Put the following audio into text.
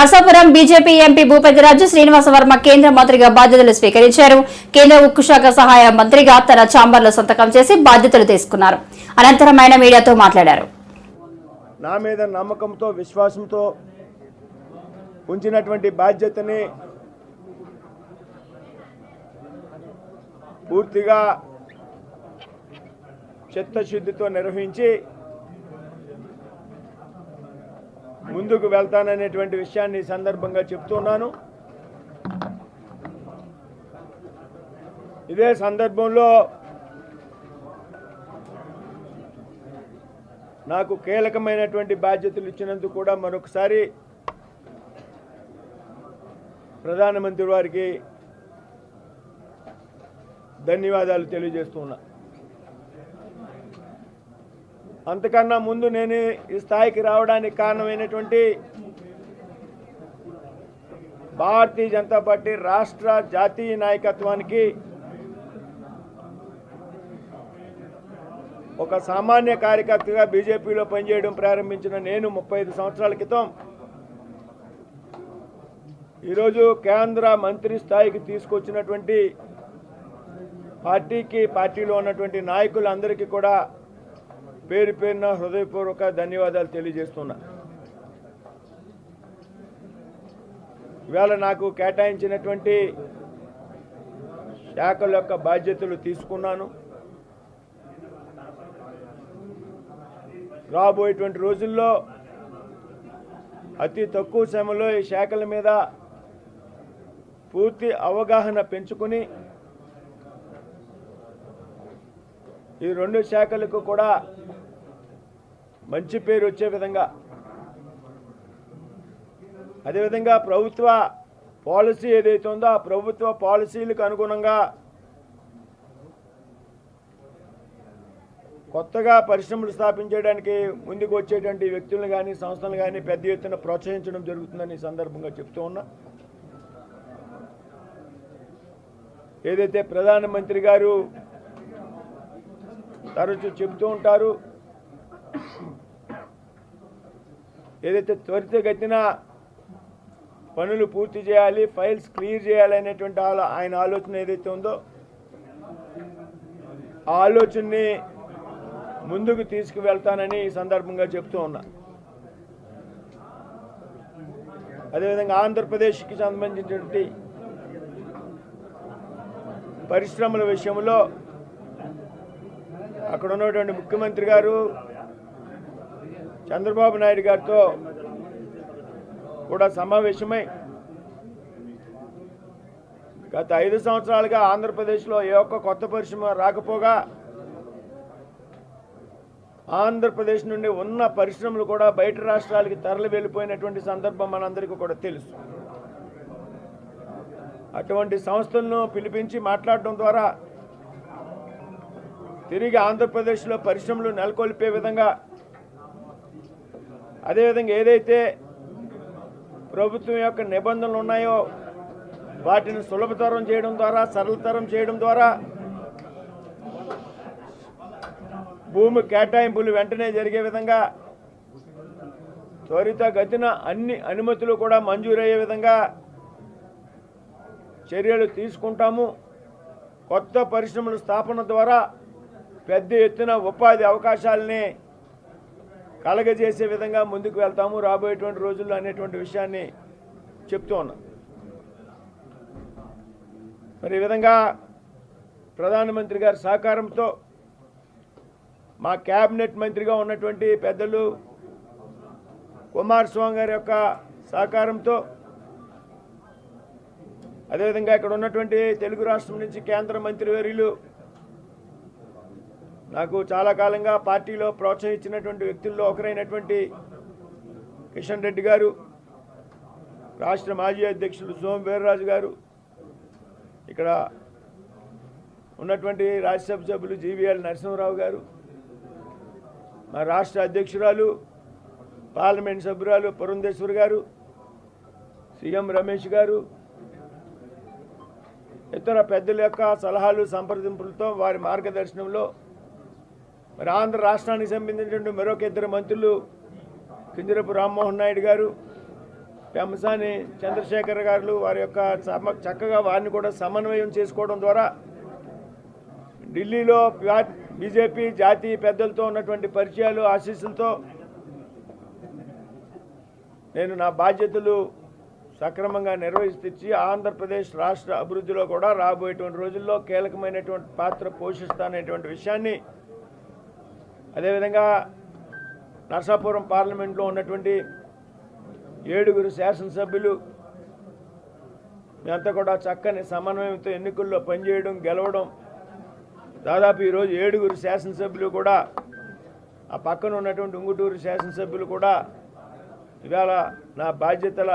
Narsapuram BJP MP Bhupathiraju Srinivasa Varma కేంద్ర మంత్రిగా బాధ్యతలు స్వీకరించారు. కేంద్ర ఉక్కు శాఖ సహాయ మంత్రిగా తన ఛాంబర్లో సంతకం చేసి బాధ్యతలు తీసుకున్నారు. అనంతరం ఆయన మీడియాతో మాట్లాడారు. నా మీద నమ్మకంతో విశ్వాసంతో ఉంచినటువంటి బాధ్యతని పూర్తిగా చిత్తశుద్ధితో నిర్వహించి ముందుకు వెళ్తాననేటువంటి విషయాన్ని సందర్భంగా చెప్తున్నాను. ఇదే సందర్భంలో నాకు కీలకమైనటువంటి బాధ్యతలు ఇచ్చినందుకు కూడా మరొకసారి ప్రధానమంత్రి వారికి ధన్యవాదాలు తెలియజేస్తున్నా అంతకన్నా ముందు నేను ఈ స్థాయికి రావడానికి కారణమైనటువంటి భారతీయ జనతా పార్టీ రాష్ట్ర జాతీయ నాయకత్వానికి ఒక సామాన్య కార్యకర్తగా బీజేపీలో పనిచేయడం ప్రారంభించిన నేను ముప్పై ఐదు సంవత్సరాల క్రితం ఈరోజు కేంద్ర మంత్రి స్థాయికి తీసుకొచ్చినటువంటి పార్టీకి పార్టీలో ఉన్నటువంటి నాయకులందరికీ కూడా పేరు పేరున హృదయపూర్వక ధన్యవాదాలు తెలియజేస్తున్నా. ఇవాళ నాకు కేటాయించినటువంటి శాఖల యొక్క బాధ్యతలు తీసుకున్నాను. రాబోయేటువంటి రోజుల్లో అతి తక్కువ సమయంలో ఈ శాఖల మీద పూర్తి అవగాహన పెంచుకుని ఈ రెండు శాఖలకు కూడా మంచి పేరు వచ్చే విధంగా. అదేవిధంగా ప్రభుత్వ పాలసీ ఏదైతే ఉందో ఆ ప్రభుత్వ పాలసీలకు అనుగుణంగా కొత్తగా పరిశ్రమలు స్థాపించడానికి ముందుకు వచ్చేటువంటి వ్యక్తులను కానీ సంస్థలను కానీ పెద్ద ఎత్తున ప్రోత్సహించడం జరుగుతుందని సందర్భంగా చెప్తూ ఉన్నా. ఏదైతే ప్రధానమంత్రి గారు తరచూ చెబుతూ ఉంటారు ఏదైతే త్వరితగతిన పనులు పూర్తి చేయాలి ఫైల్స్ క్లియర్ చేయాలి అనేటువంటి ఆయన ఆలోచన ఏదైతే ఉందో ఆ ఆలోచనని ముందుకు తీసుకువెళ్తానని ఈ సందర్భంగా చెప్తూ ఉన్నా. అదేవిధంగా ఆంధ్రప్రదేశ్కి సంబంధించినటువంటి పరిశ్రమల విషయంలో అక్కడ ఉన్నటువంటి ముఖ్యమంత్రి గారు చంద్రబాబు నాయుడు గారితో కూడా సమావేశమై గత ఐదు సంవత్సరాలుగా ఆంధ్రప్రదేశ్లో ఏ ఒక్క కొత్త పరిశ్రమ రాకపోగా ఆంధ్రప్రదేశ్ నుండి ఉన్న పరిశ్రమలు కూడా బయట రాష్ట్రాలకి తరలి వెళ్ళిపోయినటువంటి సందర్భం మనందరికీ కూడా తెలుసు. అటువంటి సంస్థలను పిలిపించి మాట్లాడడం ద్వారా తిరిగి ఆంధ్రప్రదేశ్లో పరిశ్రమలు నెలకొల్పే విధంగా అదేవిధంగా ఏదైతే ప్రభుత్వం యొక్క నిబంధనలు ఉన్నాయో వాటిని సులభతరం చేయడం ద్వారా సరళతరం చేయడం ద్వారా భూమి కేటాయింపులు వెంటనే జరిగే విధంగా త్వరితగతిన అన్ని అనుమతులు కూడా మంజూరయ్యే విధంగా చర్యలు తీసుకుంటాము. కొత్త పరిశ్రమల స్థాపన ద్వారా పెద్ద ఎత్తున ఉపాధి అవకాశాలని కలగజేసే విధంగా ముందుకు వెళ్తాము రాబోయేటువంటి రోజుల్లో అనేటువంటి విషయాన్ని చెప్తూ ఉన్నా. మరి ఈ విధంగా ప్రధానమంత్రి గారి సహకారంతో మా క్యాబినెట్ మంత్రిగా ఉన్నటువంటి పెద్దలు కుమారస్వామి గారి యొక్క సహకారంతో అదేవిధంగా ఇక్కడ ఉన్నటువంటి తెలుగు రాష్ట్రం నుంచి కేంద్ర మంత్రివర్యులు నాకు చాలా కాలంగా పార్టీలో ప్రోత్సహించినటువంటి వ్యక్తుల్లో ఒకరైనటువంటి కిషన్ రెడ్డి గారు రాష్ట్ర మాజీ అధ్యక్షులు సోమ వీర్రాజు గారు ఇక్కడ ఉన్నటువంటి రాజ్యసభ సభ్యులు జీవీఎల్ నరసింహరావు గారు మా రాష్ట్ర అధ్యక్షురాలు పార్లమెంట్ సభ్యురాలు పురంధేశ్వర్ గారు సీఎం రమేష్ గారు ఇతర పెద్దల యొక్క సలహాలు సంప్రదింపులతో వారి మార్గదర్శనంలో మరి ఆంధ్ర రాష్ట్రానికి సంబంధించినటువంటి మరొక ఇద్దరు మంత్రులు కింజరపు రామ్మోహన్ నాయుడు గారు పెంసాని చంద్రశేఖర్ గారు వారి యొక్క చక్కగా వారిని కూడా సమన్వయం చేసుకోవడం ద్వారా ఢిల్లీలో బీజేపీ జాతీయ పెద్దలతో ఉన్నటువంటి పరిచయాలు ఆశీస్సులతో నేను నా బాధ్యతలు సక్రమంగా నిర్వహిస్తూ ఆంధ్రప్రదేశ్ రాష్ట్ర అభివృద్ధిలో కూడా రాబోయేటువంటి రోజుల్లో కీలకమైనటువంటి పాత్ర పోషిస్తాననేటువంటి విషయాన్ని అదేవిధంగా నర్సాపురం పార్లమెంట్లో ఉన్నటువంటి ఏడుగురు శాసనసభ్యులు మేమంతా కూడా చక్కని సమన్వయంతో ఎన్నికల్లో పనిచేయడం గెలవడం దాదాపు ఈరోజు ఏడుగురు శాసనసభ్యులు కూడా ఆ పక్కన ఉన్నటువంటి ఉంగుటూరు శాసనసభ్యులు కూడా ఇవాళ నా బాధ్యతల